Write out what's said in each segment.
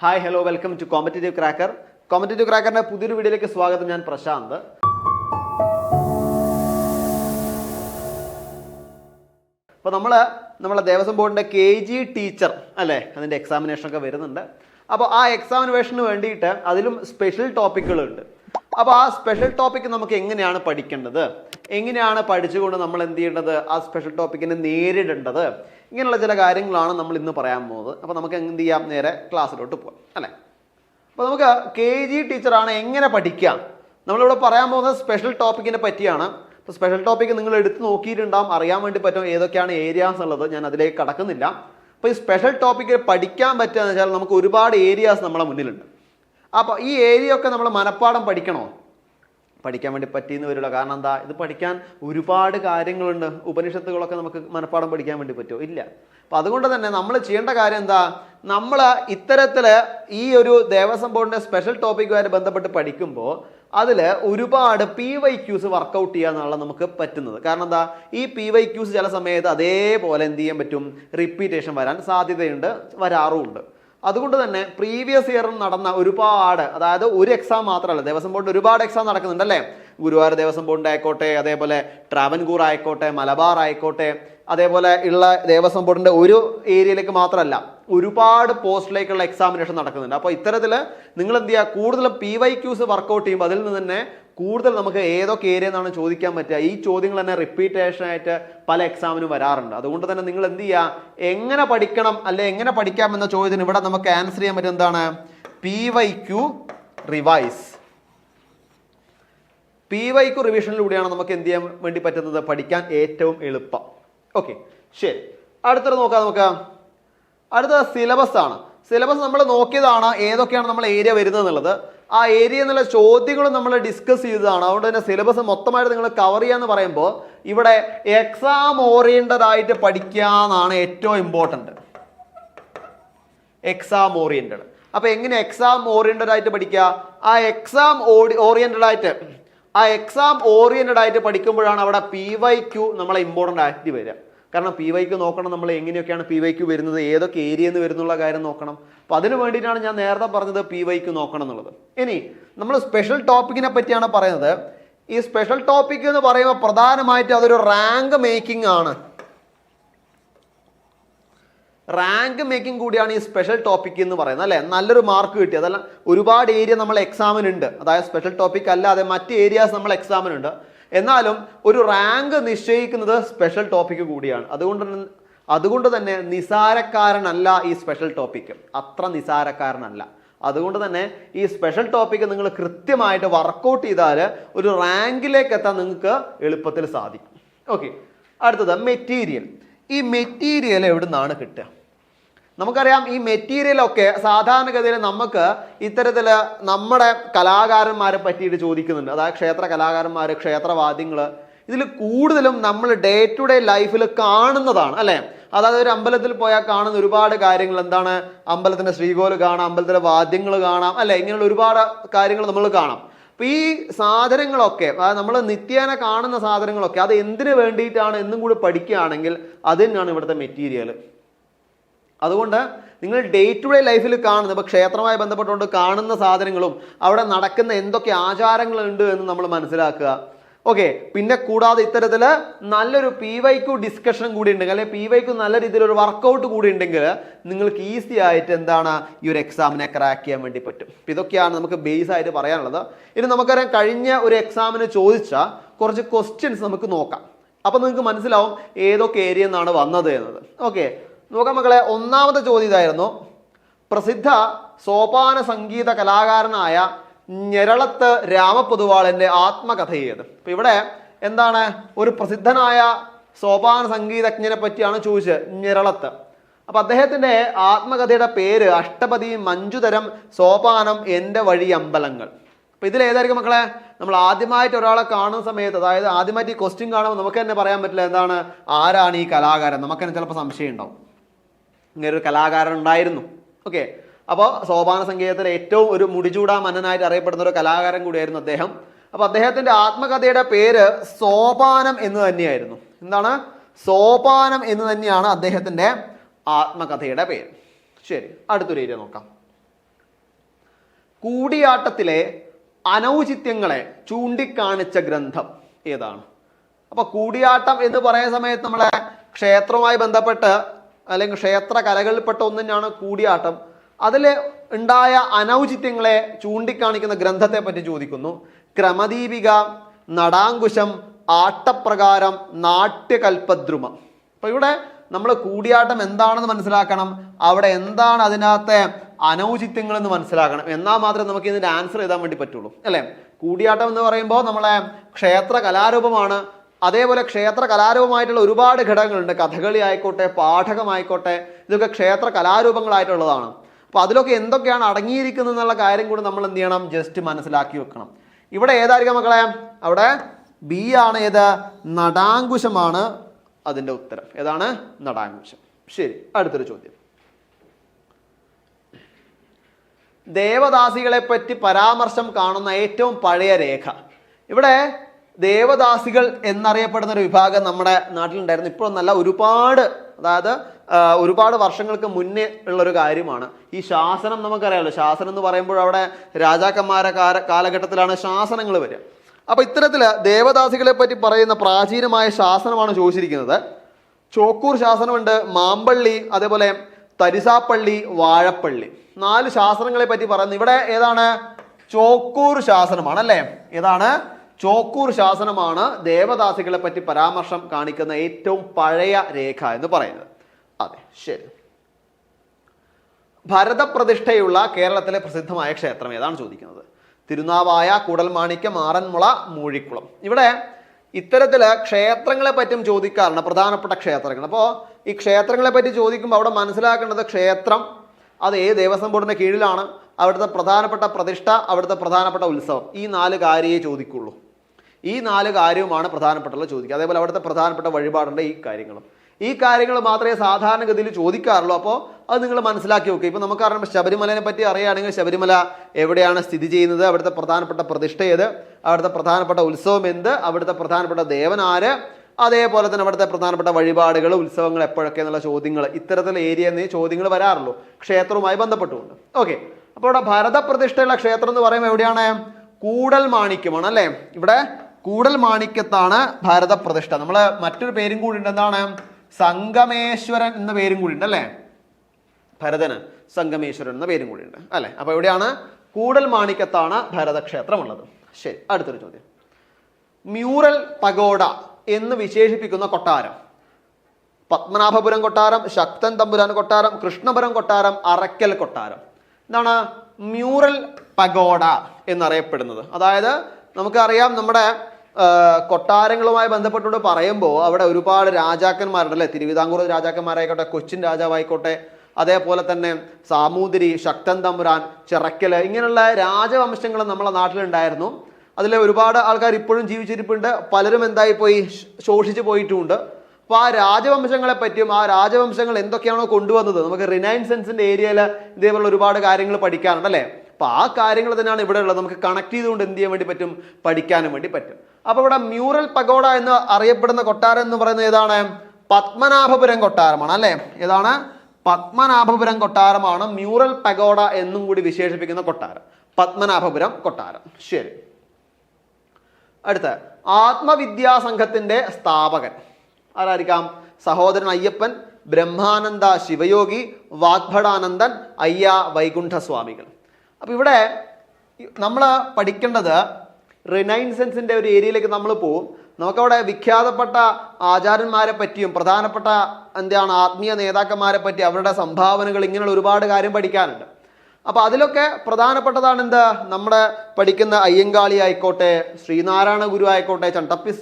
Hi hello welcome to competitive cracker competitive ക്രാക്കറിന്റെ പുതിയൊരു വീഡിയോയിലേക്ക് സ്വാഗതം. ഞാൻ പ്രശാന്ത്. അപ്പോൾ നമ്മൾ നമ്മളെ ദേവസ്വം ബോർഡിന്റെ കെ ജി ടീച്ചർ അല്ലേ? അതിന്റെ എക്സാമിനേഷൻ ഒക്കെ വരുന്നുണ്ട്. അപ്പോൾ ആ എക്സാമിനേഷന് വേണ്ടിയിട്ട് അതിലും സ്പെഷ്യൽ ടോപ്പിക്കുകളുണ്ട് അപ്പോൾ ആ സ്പെഷ്യൽ ടോപ്പിക്ക് നമുക്ക് എങ്ങനെയാണ് പഠിക്കേണ്ടത്? എങ്ങനെയാണ് പഠിച്ചുകൊണ്ട് നമ്മൾ എന്ത് ചെയ്യേണ്ടത്? ആ സ്പെഷ്യൽ ടോപ്പിക്കിനെ നേരിടേണ്ടത്? ഇങ്ങനെയുള്ള ചില കാര്യങ്ങളാണ് നമ്മൾ ഇന്ന് പറയാൻ പോകുന്നത്. അപ്പോൾ നമുക്ക് എന്ത് ചെയ്യാം? നേരെ ക്ലാസ്സിലോട്ട് പോകാം അല്ലേ? അപ്പോൾ നമുക്ക് കെ ജി ടീച്ചറാണ് എങ്ങനെ പഠിക്കാം നമ്മളിവിടെ പറയാൻ പോകുന്നത് സ്പെഷ്യൽ ടോപ്പിക്കിനെ പറ്റിയാണ്. അപ്പോൾ സ്പെഷ്യൽ ടോപ്പിക്ക് നിങ്ങൾ എടുത്ത് നോക്കിയിട്ടുണ്ടാവും. അറിയാൻ വേണ്ടി പറ്റും ഏതൊക്കെയാണ് ഏരിയാസ് ഉള്ളത്. ഞാൻ അതിലേക്ക് കടക്കുന്നില്ല. അപ്പോൾ ഈ സ്പെഷ്യൽ ടോപ്പിക്ക് പഠിക്കാൻ പറ്റുക എന്ന് വെച്ചാൽ നമുക്ക് ഒരുപാട് ഏരിയാസ് നമ്മളെ മുന്നിലുണ്ട്. അപ്പോൾ ഈ ഏരിയ ഒക്കെ നമ്മൾ മനഃപ്പാടം പഠിക്കണോ? പഠിക്കാൻ വേണ്ടി പറ്റിയെന്ന് വരില്ല. കാരണം എന്താ? ഇത് പഠിക്കാൻ ഒരുപാട് കാര്യങ്ങളുണ്ട്. ഉപനിഷത്തുകളൊക്കെ നമുക്ക് മനഃപ്പാടം പഠിക്കാൻ വേണ്ടി പറ്റുമോ? ഇല്ല. അപ്പം അതുകൊണ്ട് തന്നെ നമ്മൾ ചെയ്യേണ്ട കാര്യം എന്താ? നമ്മൾ ഇത്തരത്തിൽ ഈ ഒരു ദേവസ്വം ബോർഡിന്റെ സ്പെഷ്യൽ ടോപ്പിക്കുമായി ബന്ധപ്പെട്ട് പഠിക്കുമ്പോൾ അതിൽ ഒരുപാട് പി വൈ ക്യൂസ് വർക്കൗട്ട് ചെയ്യുക എന്നുള്ള നമുക്ക് പറ്റുന്നത്. കാരണം എന്താ? ഈ പി വൈ ക്യൂസ് ചില സമയത്ത് അതേപോലെ എന്ത് ചെയ്യാൻ പറ്റും? റിപ്പീറ്റേഷൻ വരാൻ സാധ്യതയുണ്ട് വരാറുമുണ്ട്. അതുകൊണ്ട് തന്നെ പ്രീവിയസ് ഇയറിൽ നടന്ന ഒരുപാട് അതായത് ഒരു എക്സാം മാത്രമല്ല ദേവസ്വം ബോർഡിൽ ഒരുപാട് എക്സാം നടക്കുന്നുണ്ട് അല്ലേ ഗുരുവായൂർ ദേവസ്വം ബോർഡിന്റെ ആയിക്കോട്ടെ അതേപോലെ ട്രാവൻകൂർ ആയിക്കോട്ടെ മലബാർ ആയിക്കോട്ടെ അതേപോലെ ഉള്ള ദേവസ്വം ബോർഡിന്റെ ഒരു ഏരിയയിലേക്ക് മാത്രമല്ല ഒരുപാട് പോസ്റ്റിലേക്കുള്ള എക്സാമിനേഷൻ നടക്കുന്നുണ്ട്. അപ്പോൾ ഇത്തരത്തിൽ നിങ്ങൾ എന്ത് ചെയ്യുക? കൂടുതലും പി വൈ ക്യൂസ് വർക്കൗട്ട് ചെയ്യുമ്പോൾ അതിൽ നിന്ന് തന്നെ കൂടുതൽ നമുക്ക് ഏതൊക്കെ ഏരിയ എന്നാണ് ചോദിക്കാൻ പറ്റുക? ഈ ചോദ്യങ്ങൾ തന്നെ റിപ്പീറ്റേഷൻ ആയിട്ട് പല എക്സാമിനും വരാറുണ്ട്. അതുകൊണ്ട് തന്നെ നിങ്ങൾ എന്ത് ചെയ്യുക എങ്ങനെ പഠിക്കണം അല്ലെ എങ്ങനെ പഠിക്കാം എന്ന ചോദ്യത്തിന് ഇവിടെ നമുക്ക് ആൻസർ ചെയ്യാൻ പറ്റും എന്താണ്? P Y Q revise P Y Q റിവിഷനിലൂടെയാണ് നമുക്ക് എന്ത് ചെയ്യാൻ വേണ്ടി പറ്റുന്നത്? പഠിക്കാൻ ഏറ്റവും എളുപ്പം. ഓക്കെ ശരി. അടുത്തത് നോക്കാം നമുക്ക്. അടുത്തത് സിലബസ് ആണ്. സിലബസ് നമ്മൾ നോക്കിയതാണ് ഏതൊക്കെയാണ് നമ്മൾ ഏരിയ വരുന്നത് എന്നുള്ളത്. ആ ഏരിയ എന്നുള്ള ചോദ്യങ്ങൾ നമ്മൾ ഡിസ്കസ് ചെയ്തതാണ്. അതുകൊണ്ട് തന്നെ സിലബസ് മൊത്തമായിട്ട് നിങ്ങൾ കവർ ചെയ്യാന്ന് പറയുമ്പോൾ ഇവിടെ എക്സാം ഓറിയന്റഡ് ആയിട്ട് പഠിക്കുക എന്നാണ് ഏറ്റവും ഇമ്പോർട്ടന്റ് എക്സാം ഓറിയന്റഡ് അപ്പോൾ എങ്ങനെ എക്സാം ഓറിയന്റഡ് ആയിട്ട് പഠിക്കുക? ആ എക്സാം ഓറിയന്റഡ് ആയിട്ട് ആ എക്സാം ഓറിയന്റഡ് ആയിട്ട് പഠിക്കുമ്പോഴാണ് അവിടെ പി വൈ ക്യു നമ്മളെ ഇമ്പോർട്ടന്റ് ആയിട്ട് വരിക. കാരണം പി വൈക്ക് നോക്കണം നമ്മൾ എങ്ങനെയൊക്കെയാണ് പി വൈക്ക് വരുന്നത് ഏതൊക്കെ ഏരിയയിൽ നിന്ന് വരുന്നുള്ള കാര്യം നോക്കണം. അപ്പോൾ അതിന് വേണ്ടിയിട്ടാണ് ഞാൻ നേരത്തെ പറഞ്ഞത് പി വൈക്ക് നോക്കണം എന്നുള്ളത്. ഇനി നമ്മൾ സ്പെഷ്യൽ ടോപ്പിക്കിനെ പറ്റിയാണ് പറയുന്നത്. ഈ സ്പെഷ്യൽ ടോപ്പിക് എന്ന് പറയുമ്പോൾ പ്രധാനമായിട്ട് അതൊരു റാങ്ക് മേക്കിംഗ് ആണ്. റാങ്ക് മേക്കിംഗ് കൂടിയാണ് ഈ സ്പെഷ്യൽ ടോപ്പിക് എന്ന് പറയുന്നത് അല്ലേ? നല്ലൊരു മാർക്ക് കിട്ടി. അതല്ല ഒരുപാട് ഏരിയ നമ്മൾ എക്സാമിനുണ്ട് അതായത് സ്പെഷ്യൽ ടോപ്പിക് അല്ലാതെ മറ്റ് ഏരിയാസ് നമ്മൾ എക്സാമിനുണ്ട് എന്നാലും ഒരു റാങ്ക് നിശ്ചയിക്കുന്നത് സ്പെഷ്യൽ ടോപ്പിക് കൂടിയാണ്. അതുകൊണ്ട് അതുകൊണ്ട് തന്നെ നിസാരക്കാരനല്ല ഈ സ്പെഷ്യൽ ടോപ്പിക് അത്ര നിസാരക്കാരനല്ല. അതുകൊണ്ട് തന്നെ ഈ സ്പെഷ്യൽ ടോപ്പിക് നിങ്ങൾ കൃത്യമായിട്ട് വർക്കൗട്ട് ചെയ്താൽ ഒരു റാങ്കിലേക്ക് എത്താൻ നിങ്ങൾക്ക് എളുപ്പത്തിൽ സാധിക്കും. ഓക്കെ അടുത്തത് മെറ്റീരിയൽ ഈ മെറ്റീരിയൽ എവിടെ നിന്നാണ് കിട്ടുക? നമുക്കറിയാം ഈ മെറ്റീരിയലൊക്കെ സാധാരണഗതിയിൽ നമുക്ക് ഇത്തരത്തിൽ നമ്മുടെ കലാകാരന്മാരെ പറ്റിയിട്ട് ചോദിക്കുന്നുണ്ട്. അതായത് ക്ഷേത്ര കലാകാരന്മാർ ക്ഷേത്രവാദ്യങ്ങൾ ഇതിൽ കൂടുതലും നമ്മൾ ഡേ ടു ഡേ ലൈഫിൽ കാണുന്നതാണ് അല്ലേ? അതായത് ഒരു അമ്പലത്തിൽ പോയാൽ കാണുന്ന ഒരുപാട് കാര്യങ്ങൾ. എന്താണ്? അമ്പലത്തിന്റെ ശ്രീകോൽ കാണാം അമ്പലത്തിലെ വാദ്യങ്ങൾ കാണാം അല്ലേ? ഇങ്ങനെയുള്ള ഒരുപാട് കാര്യങ്ങൾ നമ്മൾ കാണാം. അപ്പോൾ ഈ സാധനങ്ങളൊക്കെ നമ്മൾ നിത്യേന കാണുന്ന സാധനങ്ങളൊക്കെ അത് എന്തിനു വേണ്ടിയിട്ടാണ് എന്നും കൂടി പഠിക്കുകയാണെങ്കിൽ അത് തന്നെയാണ് ഇവിടുത്തെ മെറ്റീരിയൽ അതുകൊണ്ട് നിങ്ങൾ ഡേ ടു ഡേ ലൈഫിൽ കാണുന്ന ഇപ്പോൾ ക്ഷേത്രമായി ബന്ധപ്പെട്ടുകൊണ്ട് കാണുന്ന സാധനങ്ങളും അവിടെ നടക്കുന്ന എന്തൊക്കെ ആചാരങ്ങളുണ്ട് എന്ന് നമ്മൾ മനസ്സിലാക്കുക. ഓക്കെ പിന്നെ കൂടാതെ ഇത്തരത്തിൽ നല്ലൊരു പി വൈക്കു ഡിസ്കഷൻ കൂടി ഉണ്ടെങ്കിൽ അല്ലെങ്കിൽ പി വൈക്കു നല്ല രീതിയിൽ ഒരു വർക്കൗട്ട് കൂടി ഉണ്ടെങ്കിൽ നിങ്ങൾക്ക് ഈസി ആയിട്ട് എന്താണ് ഈ ഒരു എക്സാമിനെ ക്രാക്ക് ചെയ്യാൻ വേണ്ടി പറ്റും. ഇതൊക്കെയാണ് നമുക്ക് ബേസ് ആയിട്ട് പറയാനുള്ളത്. ഇനി നമുക്കറിയാം കഴിഞ്ഞ ഒരു എക്സാമിന് ചോദിച്ച കുറച്ച് ക്വസ്റ്റ്യൻസ് നമുക്ക് നോക്കാം. അപ്പോൾ നിങ്ങൾക്ക് മനസ്സിലാവും ഏതൊക്കെ ഏരിയ നിന്നാണ് വന്നത് എന്നത്. ഓക്കെ നോക്കാം മക്കളെ ഒന്നാമത്തെ ചോദ്യം ഇതായിരുന്നു. പ്രസിദ്ധ സോപാന സംഗീത കലാകാരനായ ഞെരളത്ത് രാമപൊതുവാളിന്റെ ആത്മകഥ ചെയ്ത് അപ്പൊ ഇവിടെ എന്താണ്? ഒരു പ്രസിദ്ധനായ സോപാന സംഗീതജ്ഞനെ പറ്റിയാണ് ചോദിച്ചത് ഞെരളത്ത്. അപ്പൊ അദ്ദേഹത്തിന്റെ ആത്മകഥയുടെ പേര് അഷ്ടപതി മഞ്ജുതരം സോപാനം എന്റെ വഴി അമ്പലങ്ങൾ. അപ്പൊ ഇതിൽ ഏതായിരിക്കും മക്കളെ? നമ്മൾ ആദ്യമായിട്ട് ഒരാളെ കാണുന്ന സമയത്ത് അതായത് ആദ്യമായിട്ട് ഈ ക്വസ്റ്റ്യൻ കാണുമ്പോൾ നമുക്ക് തന്നെ പറയാൻ പറ്റില്ല എന്താണ്? ആരാണ് ഈ കലാകാരൻ? നമുക്ക് തന്നെ ചിലപ്പോൾ സംശയം ഉണ്ടാവും. ഇങ്ങനെ ഒരു കലാകാരൻ ഉണ്ടായിരുന്നു. ഓക്കെ അപ്പോൾ സോപാന സംഗീതത്തിലെ ഏറ്റവും ഒരു മുടിചൂടാ മന്നനായിട്ട് അറിയപ്പെടുന്ന ഒരു കലാകാരൻ കൂടിയായിരുന്നു അദ്ദേഹം. അപ്പോൾ അദ്ദേഹത്തിന്റെ ആത്മകഥയുടെ പേര് സോപാനം എന്ന് തന്നെയായിരുന്നു. എന്താണ്? സോപാനം എന്ന് തന്നെയാണ് അദ്ദേഹത്തിന്റെ ആത്മകഥയുടെ പേര്. ശരി അടുത്തൊരു ഏരിയ നോക്കാം. കൂടിയാട്ടത്തിലെ അനൗചിത്യങ്ങളെ ചൂണ്ടിക്കാണിച്ച ഗ്രന്ഥം ഏതാണ്? അപ്പൊ കൂടിയാട്ടം എന്ന് പറയുന്ന സമയത്ത് നമ്മളെ ക്ഷേത്രവുമായി ബന്ധപ്പെട്ട് അല്ലെങ്കിൽ ക്ഷേത്ര കലകളിൽപ്പെട്ട ഒന്നിനാണ് കൂടിയാട്ടം. അതിൽ ഉണ്ടായ അനൗചിത്യങ്ങളെ ചൂണ്ടിക്കാണിക്കുന്ന ഗ്രന്ഥത്തെ പറ്റി ചോദിക്കുന്നു. ക്രമദീപിക നടാങ്കുശം ആട്ടപ്രകാരം നാട്യകൽപദ്രുമം അപ്പൊ ഇവിടെ നമ്മൾ കൂടിയാട്ടം എന്താണെന്ന് മനസ്സിലാക്കണം അവിടെ എന്താണ് അതിനകത്തെ അനൗചിത്യങ്ങൾ എന്ന് മനസ്സിലാക്കണം. എന്നാൽ മാത്രമേ നമുക്ക് ഇതിന്റെ ആൻസർ എഴുതാൻ വേണ്ടി പറ്റുള്ളൂ. അല്ലേ? കൂടിയാട്ടം എന്ന് പറയുമ്പോൾ നമ്മളെ ക്ഷേത്ര കലാരൂപമാണ്. അതേപോലെ ക്ഷേത്ര കലാരൂപമായിട്ടുള്ള ഒരുപാട് ഘടകങ്ങളുണ്ട്. കഥകളി ആയിക്കോട്ടെ പാഠകമായിക്കോട്ടെ ഇതൊക്കെ ക്ഷേത്ര കലാരൂപങ്ങളായിട്ടുള്ളതാണ്. അപ്പോൾ അതിലൊക്കെ എന്തൊക്കെയാണ് അടങ്ങിയിരിക്കുന്നത് എന്നുള്ള കാര്യം കൂടി നമ്മൾ എന്ത് ചെയ്യണം? ജസ്റ്റ് മനസ്സിലാക്കി വെക്കണം. ഇവിടെ ഏതായിരിക്കും മക്കളെ? അവിടെ ബി ആണ് ഏത്? നടാങ്കുശമാണ് അതിന്റെ ഉത്തരം. ഏതാണ്? നടാങ്കുശം. ശരി അടുത്തൊരു ചോദ്യം. ദേവദാസികളെ പറ്റി പരാമർശം കാണുന്ന ഏറ്റവും പഴയ രേഖ. ഇവിടെ ദേവദാസികൾ എന്നറിയപ്പെടുന്ന ഒരു വിഭാഗം നമ്മുടെ നാട്ടിലുണ്ടായിരുന്നു. ഇപ്പോഴൊന്നല്ല ഒരുപാട് അതായത് ഒരുപാട് വർഷങ്ങൾക്ക് മുന്നേ ഉള്ളൊരു കാര്യമാണ്. ഈ ശാസനം നമുക്കറിയാമല്ലോ ശാസനം എന്ന് പറയുമ്പോൾ അവിടെ രാജാക്കന്മാരെ കാല കാലഘട്ടത്തിലാണ് ശാസനങ്ങൾ വരിക. അപ്പൊ ഇത്തരത്തിൽ ദേവദാസികളെ പറ്റി പറയുന്ന പ്രാചീനമായ ശാസനമാണ് ചോദിച്ചിരിക്കുന്നത്. ചോക്കൂർ ശാസനമുണ്ട് മാമ്പള്ളി അതേപോലെ തരിസാപ്പള്ളി വാഴപ്പള്ളി. നാല് ശാസനങ്ങളെ പറ്റി പറയുന്നു. ഇവിടെ ഏതാണ്? ചോക്കൂർ ശാസനമാണ് അല്ലേ? ഏതാണ്? ചോക്കൂർ ശാസനമാണ് ദേവദാസികളെ പറ്റി പരാമർശം കാണിക്കുന്ന ഏറ്റവും പഴയ രേഖ എന്ന് പറയുന്നത്. അതെ ശരി. ഭരതപ്രതിഷ്ഠയുള്ള കേരളത്തിലെ പ്രസിദ്ധമായ ക്ഷേത്രം ഏതാണ് ചോദിക്കുന്നത്? തിരുനാവായ കൂടൽമാണിക്യം ആറന്മുള മൂഴിക്കുളം. ഇവിടെ ഇത്തരത്തിൽ ക്ഷേത്രങ്ങളെ പറ്റും ചോദിക്കാറുണ്ട് പ്രധാനപ്പെട്ട ക്ഷേത്രങ്ങൾ. അപ്പോൾ ഈ ക്ഷേത്രങ്ങളെ പറ്റി ചോദിക്കുമ്പോൾ അവിടെ മനസ്സിലാക്കേണ്ടത് ക്ഷേത്രം അത് ഏത് ദേവസ്വം ബോർഡിന്റെ കീഴിലാണ് അവിടുത്തെ പ്രധാനപ്പെട്ട പ്രതിഷ്ഠ അവിടുത്തെ പ്രധാനപ്പെട്ട ഉത്സവം ഈ നാല് കാര്യേ ചോദിക്കുള്ളൂ. ഈ നാല് കാര്യവുമാണ് പ്രധാനപ്പെട്ടുള്ള ചോദിക്കുക. അതേപോലെ അവിടുത്തെ പ്രധാനപ്പെട്ട വഴിപാടുണ്ട് ഈ കാര്യങ്ങളും. ഈ കാര്യങ്ങൾ മാത്രമേ സാധാരണഗതിയിൽ ചോദിക്കാറുള്ളൂ. അപ്പോൾ അത് നിങ്ങൾ മനസ്സിലാക്കി നോക്കുക ഇപ്പം നമുക്കറിയാം ശബരിമലനെ പറ്റി അറിയുകയാണെങ്കിൽ ശബരിമല എവിടെയാണ് സ്ഥിതി ചെയ്യുന്നത്? അവിടുത്തെ പ്രധാനപ്പെട്ട പ്രതിഷ്ഠ ഏത്? അവിടുത്തെ പ്രധാനപ്പെട്ട ഉത്സവം എന്ത്? അവിടുത്തെ പ്രധാനപ്പെട്ട ദേവനാര് അതേപോലെ തന്നെ അവിടുത്തെ പ്രധാനപ്പെട്ട വഴിപാടുകൾ ഉത്സവങ്ങൾ എപ്പോഴൊക്കെ എന്നുള്ള ചോദ്യങ്ങൾ ഇത്തരത്തിലുള്ള ഏരിയ എന്നീ ചോദ്യങ്ങൾ വരാറുള്ളൂ. ക്ഷേത്രവുമായി ബന്ധപ്പെട്ടുകൊണ്ട്. ഓക്കെ. അപ്പോൾ ഇവിടെ ഭരതപ്രതിഷ്ഠയുള്ള ക്ഷേത്രം എന്ന് പറയുമ്പോൾ എവിടെയാണ്? കൂടൽ മാണിക്യമാണ് അല്ലേ? ഇവിടെ കൂടൽ മാണിക്യത്താണ് ഭാരതപ്രതിഷ്ഠ. നമ്മൾ മറ്റൊരു പേരും കൂടി ഉണ്ട്. എന്താണ്? സംഗമേശ്വരൻ എന്ന പേരും കൂടി ഉണ്ട് അല്ലേ? ഭരതന് സംഗമേശ്വരൻ എന്ന പേരും കൂടി ഉണ്ട് അല്ലേ? അപ്പൊ എവിടെയാണ്? കൂടൽ മാണിക്യത്താണ് ഭരതക്ഷേത്രം ഉള്ളത് ശരി അടുത്തൊരു ചോദ്യം. മ്യൂറൽ പഗോഡ എന്ന് വിശേഷിപ്പിക്കുന്ന കൊട്ടാരം. പത്മനാഭപുരം കൊട്ടാരം ശക്തൻ തമ്പുരാൻ കൊട്ടാരം കൃഷ്ണപുരം കൊട്ടാരം അറക്കൽ കൊട്ടാരം. എന്താണ്? മ്യൂറൽ പഗോഡ എന്നറിയപ്പെടുന്നത്. അതായത് നമുക്കറിയാം നമ്മുടെ കൊട്ടാരങ്ങളുമായി ബന്ധപ്പെട്ടുകൊണ്ട് പറയുമ്പോൾ അവിടെ ഒരുപാട് രാജാക്കന്മാരുണ്ട് അല്ലേ തിരുവിതാംകൂർ രാജാക്കന്മാരായിക്കോട്ടെ കൊച്ചിൻ രാജാവായിക്കോട്ടെ അതേപോലെ തന്നെ സാമൂതിരി ശക്തൻ തമ്പുരാൻ ചിറക്കൽ ഇങ്ങനെയുള്ള രാജവംശങ്ങൾ നമ്മളെ നാട്ടിലുണ്ടായിരുന്നു. അതിൽ ഒരുപാട് ആൾക്കാർ ഇപ്പോഴും ജീവിച്ചിരിപ്പുണ്ട്. പലരും എന്തായി പോയി ശോഷിച്ചു പോയിട്ടുമുണ്ട് അപ്പോൾ ആ രാജവംശങ്ങളെ പറ്റിയും ആ രാജവംശങ്ങൾ എന്തൊക്കെയാണോ കൊണ്ടുവന്നത്? നമുക്ക് റിനൈൻസെൻസിന്റെ ഏരിയയിൽ ഇതേപോലെ ഒരുപാട് കാര്യങ്ങൾ പഠിക്കാനുണ്ട് അല്ലേ? അപ്പോൾ ആ കാര്യങ്ങൾ തന്നെയാണ് ഇവിടെ ഉള്ളത്. നമുക്ക് കണക്ട് ചെയ്തുകൊണ്ട് എന്ത് ചെയ്യാൻ വേണ്ടി പറ്റും? പഠിക്കാനും വേണ്ടി പറ്റും. അപ്പോൾ ഇവിടെ മ്യൂറൽ പഗോഡ എന്ന് അറിയപ്പെടുന്ന കൊട്ടാരം എന്ന് പറയുന്നത് ഏതാണ്? പത്മനാഭപുരം കൊട്ടാരമാണ് അല്ലേ? ഏതാണ്? പത്മനാഭപുരം കൊട്ടാരമാണ് മ്യൂറൽ പഗോഡ എന്നും കൂടി വിശേഷിപ്പിക്കുന്ന കൊട്ടാരം. പത്മനാഭപുരം കൊട്ടാരം. ശരി. അടുത്ത ആത്മവിദ്യാ സംഘത്തിന്റെ സ്ഥാപകൻ. ആരായിരിക്കാം? സഹോദരൻ അയ്യപ്പൻ ബ്രഹ്മാനന്ദ ശിവയോഗി വാഗ്ഭടാനന്ദൻ അയ്യ വൈകുണ്ഠസ്വാമികൾ. അപ്പൊ ഇവിടെ നമ്മൾ പഠിക്കേണ്ടത് റിനൈൻസെൻസിന്റെ ഒരു ഏരിയയിലേക്ക് നമ്മൾ പോവും. നമുക്കവിടെ വിഖ്യാതപ്പെട്ട ആചാര്യന്മാരെ പറ്റിയും പ്രധാനപ്പെട്ട എന്താണ് ആത്മീയ നേതാക്കന്മാരെ പറ്റി അവരുടെ സംഭാവനകൾ ഇങ്ങനെയുള്ള ഒരുപാട് കാര്യം പഠിക്കാനുണ്ട്. അപ്പൊ അതിലൊക്കെ പ്രധാനപ്പെട്ടതാണ് എന്ത്? നമ്മുടെ പഠിക്കുന്ന അയ്യങ്കാളി ആയിക്കോട്ടെ ശ്രീനാരായണ ഗുരു ആയിക്കോട്ടെ ചട്ടപ്പി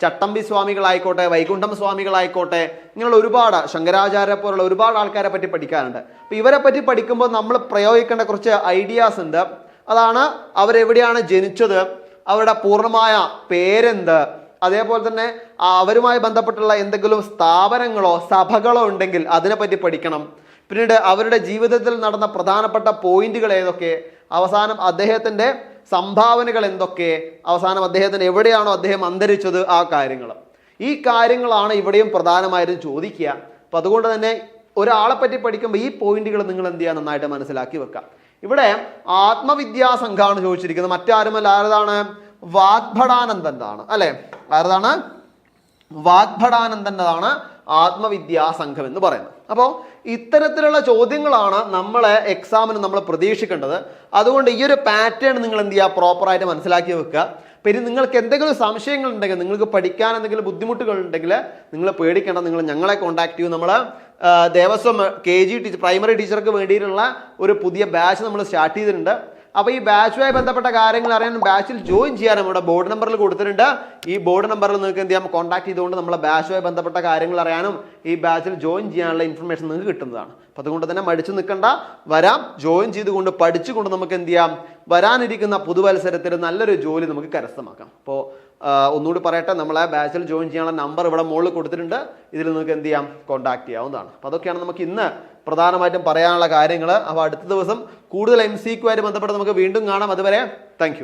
ചട്ടമ്പി സ്വാമികളായിക്കോട്ടെ വൈകുണ്ഠം സ്വാമികളായിക്കോട്ടെ ഇങ്ങനെയുള്ള ഒരുപാട് ശങ്കരാചാര്യ പോലുള്ള ഒരുപാട് ആൾക്കാരെ പറ്റി പഠിക്കാനുണ്ട്. അപ്പൊ ഇവരെ പറ്റി പഠിക്കുമ്പോൾ നമ്മൾ പ്രയോഗിക്കേണ്ട കുറച്ച് ഐഡിയാസ് ഉണ്ട്. അതാണ് അവരെവിടെയാണ് ജനിച്ചത് അവരുടെ പൂർണമായ പേരെന്ത്? അതേപോലെ തന്നെ അവരുമായി ബന്ധപ്പെട്ടുള്ള എന്തെങ്കിലും സ്ഥാപനങ്ങളോ സഭകളോ ഉണ്ടെങ്കിൽ അതിനെപ്പറ്റി പഠിക്കണം. പിന്നീട് അവരുടെ ജീവിതത്തിൽ നടന്ന പ്രധാനപ്പെട്ട പോയിന്റുകൾ ഏതൊക്കെ? അവസാനം അദ്ദേഹത്തിന്റെ സംഭാവനകൾ എന്തൊക്കെ? അവസാനം അദ്ദേഹത്തിന് എവിടെയാണോ അദ്ദേഹം അന്തരിച്ചത്? ആ കാര്യങ്ങൾ. ഈ കാര്യങ്ങളാണ് ഇവിടെയും പ്രധാനമായിട്ടും ചോദിക്കുക. അപ്പം അതുകൊണ്ട് തന്നെ ഒരാളെ പറ്റി പഠിക്കുമ്പോൾ ഈ പോയിന്റുകൾ നിങ്ങൾ എന്ത് ചെയ്യുക? നന്നായിട്ട് മനസ്സിലാക്കി വെക്കാം ഇവിടെ ആത്മവിദ്യാ സംഘമാണ് ചോദിച്ചിരിക്കുന്നത്. മറ്റാരുമല്ല? ആരതാണ്? വാഗ്ഭടാനന്ദന്റെതാണ് അല്ലെ? ആരതാണ്? വാഗ്ഭടാനന്ദന്റെതാണ് ആത്മവിദ്യാ സംഘം എന്ന് പറയുന്നത്. അപ്പോൾ ഇത്തരത്തിലുള്ള ചോദ്യങ്ങളാണ് നമ്മളെ എക്സാമിന് നമ്മൾ പ്രതീക്ഷിക്കേണ്ടത്. അതുകൊണ്ട് ഈ ഒരു പാറ്റേൺ നിങ്ങൾ എന്ത് ചെയ്യുക? പ്രോപ്പറായിട്ട് മനസ്സിലാക്കി വെക്കുക. പിന്നെ നിങ്ങൾക്ക് എന്തെങ്കിലും സംശയങ്ങൾ ഉണ്ടെങ്കിൽ നിങ്ങൾക്ക് പഠിക്കാൻ എന്തെങ്കിലും ബുദ്ധിമുട്ടുകൾ ഉണ്ടെങ്കിൽ നിങ്ങൾ പേടിക്കേണ്ട നിങ്ങൾ ഞങ്ങളെ കോൺടാക്ട് ചെയ്യൂ. നമ്മൾ Devaswom K G teacher primary ടീച്ചർക്ക് വേണ്ടിയിട്ടുള്ള ഒരു പുതിയ ബാച്ച് നമ്മൾ സ്റ്റാർട്ട് ചെയ്തിട്ടുണ്ട്. അപ്പോൾ ഈ ബാച്ചുമായി ബന്ധപ്പെട്ട കാര്യങ്ങൾ അറിയാൻ ബാച്ചിൽ ജോയിൻ ചെയ്യാൻ നമ്മുടെ ബോർഡ് നമ്പറിൽ കൊടുത്തിട്ടുണ്ട്. ഈ ബോർഡ് നമ്പറിൽ നിങ്ങൾക്ക് എന്ത് ചെയ്യാം? കോൺടാക്ട് ചെയ്തുകൊണ്ട് നമ്മളെ ബാച്ചുമായി ബന്ധപ്പെട്ട കാര്യങ്ങൾ അറിയാനും ഈ ബാച്ചിൽ ജോയിൻ ചെയ്യാനുള്ള ഇൻഫർമേഷൻ നിങ്ങൾക്ക് കിട്ടുന്നതാണ്. അപ്പോൾ അതുകൊണ്ട് തന്നെ മടിച്ചു നിൽക്കണ്ട. വരാം. ജോയിൻ ചെയ്തുകൊണ്ട് പഠിച്ചുകൊണ്ട് നമുക്ക് എന്ത് ചെയ്യാം? വരാനിരിക്കുന്ന പുതുവത്സരത്തിൽ നല്ലൊരു ജോലി നമുക്ക് കരസ്ഥമാക്കാം. അപ്പോൾ ഒന്നുകൂടി പറയട്ടെ. നമ്മളെ ബാച്ചിൽ ജോയിൻ ചെയ്യാനുള്ള നമ്പർ ഇവിടെ മുകളിൽ കൊടുത്തിട്ടുണ്ട്. ഇതിൽ നിങ്ങൾക്ക് എന്ത് ചെയ്യാം? കോൺടാക്ട് ചെയ്യാവുന്നതാണ്. അപ്പോൾ അതൊക്കെയാണ് നമുക്ക് ഇന്ന് പ്രധാനമായിട്ടും പറയാനുള്ള കാര്യങ്ങൾ അപ്പോൾ അടുത്ത ദിവസം കൂടുതൽ എം സിക്കുമായിട്ട് ബന്ധപ്പെട്ട് നമുക്ക് വീണ്ടും കാണാം. അതുവരെ താങ്ക്